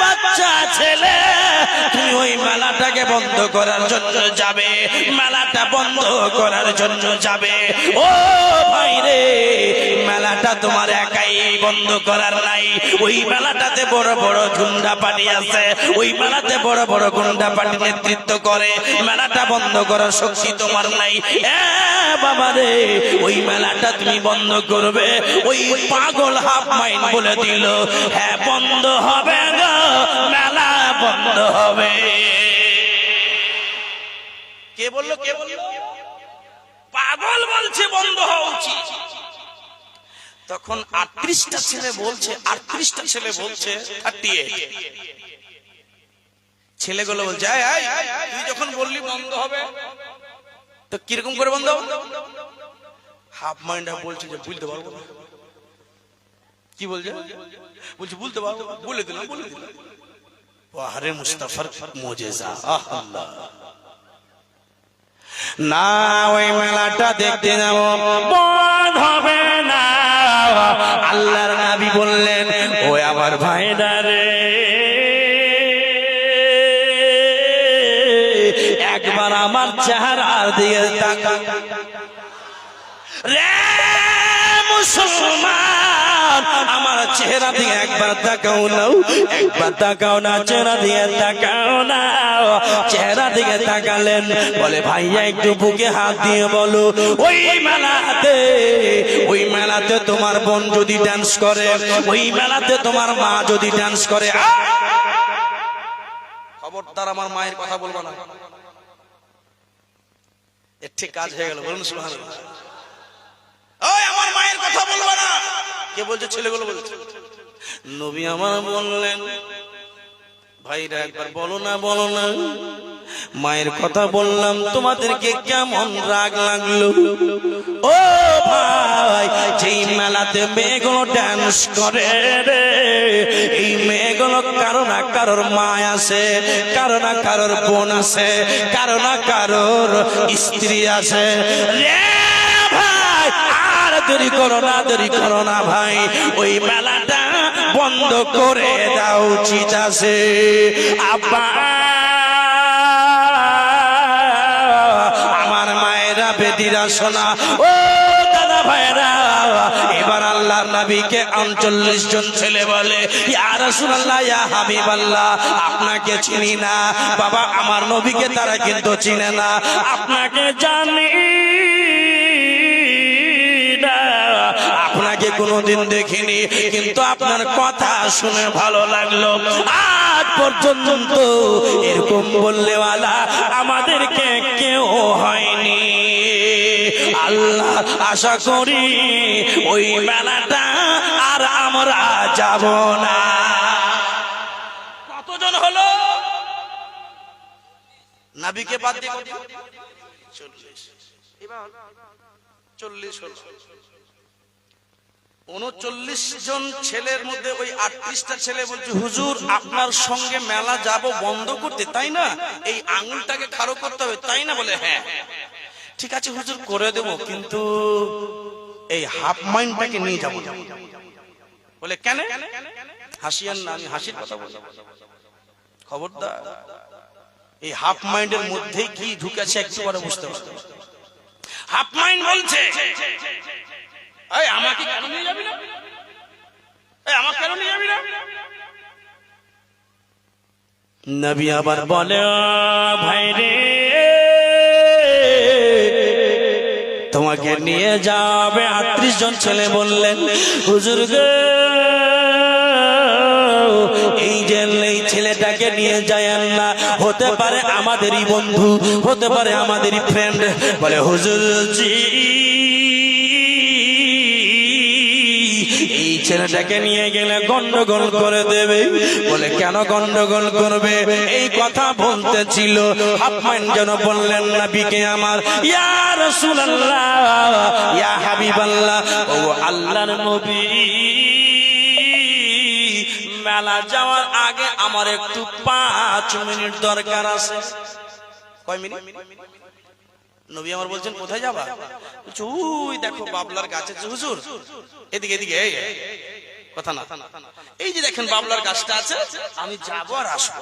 বাচ্চা ছেলে, তুমি ওই মেলাটাকে বন্ধ করার জন্য যাবে। মেলাটা বন্ধ করার জন্য যাবে। ও ভাই রে মেলাটা তোমার একাই বন্ধ করার নাই। ওই মেলাটাতে বড় বড় গুন্ডা পার্টি আছে। ওই মেলাতে বড় বড় গুন্ডা পার্টি নেতৃত্ব করে। মেলাটা বন্ধ করার শক্তি তোমার নাই। বাবা রে, ওই মেলাটা তুমি বন্ধ করবে। ওই পাগল হাফ মাইন বলে দিল হ্যাঁ বন্ধ হবে মেলা বন্ধ হবে। কে বলল কে বলল? পাগল বলছে বন্ধ হওয়া উচিত। তখন আটত্রিশটা ছেলে বলছে আটত্রিশটা ছেলে বলছে থার্টি ছেলেগুলো বলছে "এই, এই, তুই যখন বললি বন্ধ হবে তো কীরকম করে বন্ধ হাফ মাইন্ড বলছে যে বুঝতে পারব না। কি বলছে? বলছে বলতে পারব বলে দিলাম বলে দিলাম মুস্তাফার মোজেজা আহ আল্লাহ। না ওই মেলাটা দেখতে যাব। বন্ধ হবে। না আল্লাহর নবী বললেন, ও আমার ভাইরা রে, একবার আমার চেহারার দিকে তাকা রে মুসলমান, আমার চেহারা দিয়ে একবার তাকাও নাও, একবার তাকাও না, চেহারা দিয়ে তাকাও না চেহারা দিকে তাকালেন। বলে ভাইয়া একটু বুকে হাত দিয়ে বলো। ওই মেলাতে ওই মেলাতে তোমার বোন যদি ডান্স করে, ওই মেলাতে তোমার মা যদি ডান্স করে। খবরদার আমার মায়ের কথা বলব না। হয়ে ভাইরা একবার বলো না বলো না। মায়ের কথা বললাম, তোমাদেরকে কেমন রাগ লাগল? ও ভাই, যেই মেলাতে মেয়েগুলো ডান্স করে রে, এই মেয়েগুলো কারও না কারোর মা আছে, কারও না কারোর বোন আছে, কারও না কারোর স্ত্রী আছে। রে ভাই, আর দেরি করো না, দেরি করো না ভাই, ওই মেলাটা বন্ধ করে দাও উচিত আছে। আব্বা বেদিরা শোনা। ও দাদা ভাইরা এবার আল্লাহর নবীকে আনচল্লিশ জন ছেলে বলে আপনাকে চিনি না। বাবা, আমার নবীকে তারা কিন্তু চিনে না। আপনাকে জানি কোনোদিন দেখিনি, কিন্তু আপনার কথা শুনে ভালো লাগল। আজ পর্যন্ত এরকম বললেওয়ালা আমাদেরকে কেউ হয়নি। আল্লাহ, আশা করি ওই মেলাটা আর আমরা যাব না। কতজন হলো? নাবিকে বাদ দিয়ে চল্লিশ। চল্লিশ হলো। উনচল্লিশ জন ছেলের মধ্যে ওই আটত্রিশটা ছেলে বলছে, হুজুর, আপনার সঙ্গে মেলা যাব বন্ধ করতে, তাই না? এই আঙুলটাকে খাড়ো করতে হবে, তাই না? বলে হ্যাঁ। ঠিক আছে হুজুর, করে দেব, কিন্তু এই হাফ মাইন্ডটাকে নিয়ে যাব। বলে, কেন? হাসিয়ান না, আমি হাসির কথা বলি খবরদার, এই হাফ মাইন্ডের মধ্যেই কি ঢুকেছে একটু পরে বুঝতে পারবে। হাফ মাইন্ড বলছে। নবী আবার বলে ভাই রে, তোমাকে নিয়ে যাবে আটত্রিশ জন ছেলে বললেন, হুজুর এই যে এই ছেলেটাকে নিয়ে যায় না, হতে পারে আমাদেরই বন্ধু, হতে পারে আমাদেরই ফ্রেন্ড বলে হুজুর জি ছেলেটাকে নিয়ে গেলে গন্ডগোল করে দেবে। বলে, কেন গন্ডগোল করবে? এই কথা বলতেছিল আপমান যেন বললেন না বিকে আমার, ইয়া রাসূলুল্লাহ, ইয়া ও আল্লাহর নবী, মেলা যাওয়ার আগে আমার একটু পাঁচ মিনিট দরকার আছে। কয় মিনিট? নবী আমার বলছেন কোথায় যাবা বলছে, ওই দেখো বাবলার গাছে হুজুর এদিকে এদিকে। কথা না এই যে দেখেন বাবলার গাছটা আছে আমি যাব আর আসব